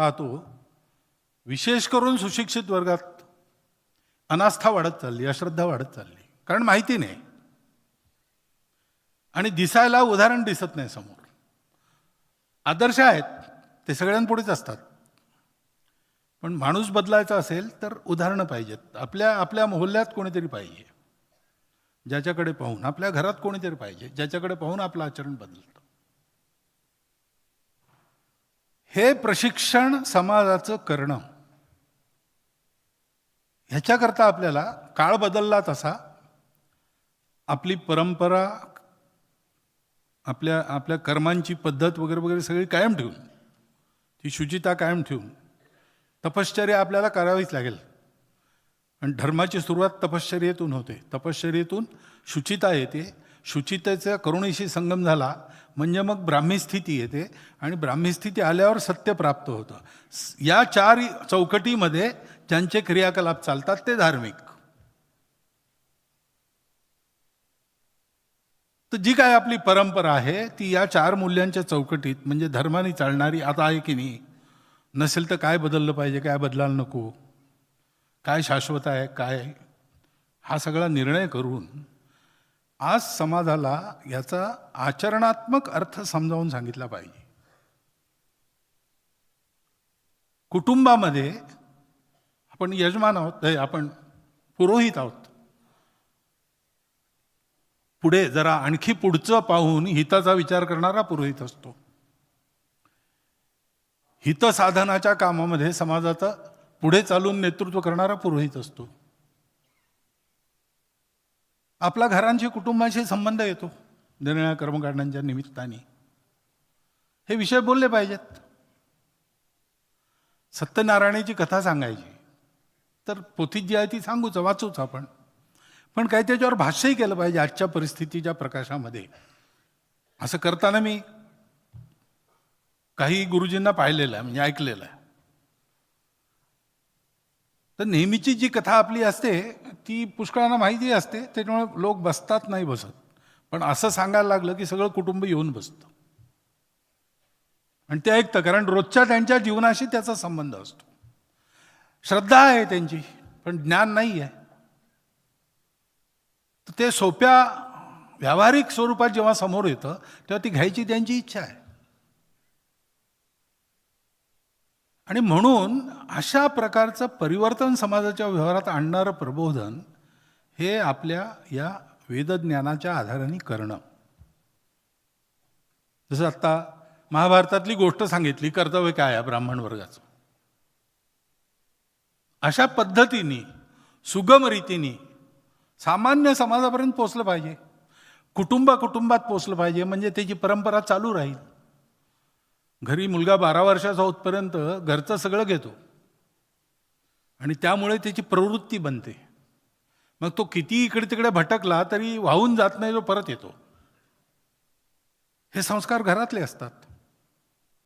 पाहतो विशेष करून सुशिक्षित वर्गात अनास्था वाढत चालली अश्रद्धा वाढत चालली. कारण माहिती नाही. आणि दिसायला उदाहरण दिसत नाही समोर. आदर्श आहेत ते सगळ्यांपुढेच असतात. पण माणूस बदलायचा असेल तर उदाहरणं पाहिजेत. आपल्या आपल्या मोहल्ल्यात कोणीतरी पाहिजे. ज्याच्याकडे पाहून आपल्या घरात कोणीतरी पाहिजे. ज्याच्याकडे पाहून आपलं आचरण बदलतं. हे प्रशिक्षण समाजाचं करणं. ह्याच्याकरता आपल्याला काळ बदलला तसा आपली परंपरा आपल्या आपल्या कर्मांची पद्धत वगैरे वगैरे सगळी कायम ठेवून ती शुचिता कायम ठेवून तपश्चर्या आपल्याला करावीच लागेल. आणि धर्माची सुरुवात तपश्चर्येतून होते. तपश्चर्येतून शुचिता येते. शुचितेचा करुणेशी संगम झाला म्हणजे मग ब्राह्मी स्थिती येते आणि ब्राह्मी स्थिती आल्यावर सत्य प्राप्त होतं. या चार चौकटीमध्ये ज्यांचे क्रियाकलाप चालतात ते धार्मिक. तर जी काय आपली परंपरा आहे ती या चार मूल्यांच्या चौकटीत म्हणजे धर्माने चालणारी आता आहे की नाही? नसेल तर काय बदललं पाहिजे काय बदलायला नको? काय शाश्वत आहे काय? हा सगळा निर्णय करून आज समाजाला याचा आचरणात्मक अर्थ समजावून सांगितला पाहिजे. कुटुंबामध्ये आपण यजमान आहोत आपण पुरोहित आहोत. पुढे जरा आणखी पुढचं पाहून हिताचा विचार करणारा पुरोहित असतो. हितसाधनाच्या कामामध्ये समाजाचं पुढे चालून नेतृत्व करणारा पुरोहित असतो. आपला घरांशी कुटुंबाशी संबंध येतो निर्णया कर्मकांडांच्या निमित्ताने. हे विषय बोलले पाहिजेत. सत्यनारायणाची कथा सांगायची. तर पोथीत जी आहे ती सांगूच वाचूच आपण. पण काही त्याच्यावर भाष्यही केलं पाहिजे आजच्या परिस्थितीच्या प्रकाशामध्ये. असं करताना मी काही गुरुजींना पाहिलेलं आहे म्हणजे ऐकलेलं आहे. तर नेहमीची जी कथा आपली असते ती पुष्कळांना माहिती असते त्याच्यामुळे लोक बसतात नाही बसत. पण असं सांगायला लागलं की सगळं कुटुंब येऊन बसतं. आणि ते ऐकतं कारण रोजच्या त्यांच्या जीवनाशी त्याचा संबंध असतो. श्रद्धा आहे त्यांची पण ज्ञान नाही आहे. तर ते सोप्या व्यावहारिक स्वरूपात जेव्हा समोर येतं तेव्हा ती घ्यायची त्यांची इच्छा आहे. आणि म्हणून अशा प्रकारचं परिवर्तन समाजाच्या व्यवहारात आणणारं प्रबोधन हे आपल्या या वेदज्ञानाच्या आधाराने करणं. जसं आत्ता महाभारतातली गोष्ट सांगितली कर्तव्य काय आहे ब्राह्मण वर्गाचं? अशा पद्धतीने सुगम रीतीने सामान्य समाजापर्यंत पोचलं पाहिजे. कुटुंबा कुटुंबात पोचलं पाहिजे म्हणजे त्याची परंपरा चालू राहील. घरी मुलगा बारा वर्षाचा होतपर्यंत घरचं सगळं घेतो. आणि त्यामुळे त्याची प्रवृत्ती बनते. मग तो किती इकडे तिकडे भटकला तरी वाहून जात नाही तो परत येतो. हे संस्कार घरातले असतात.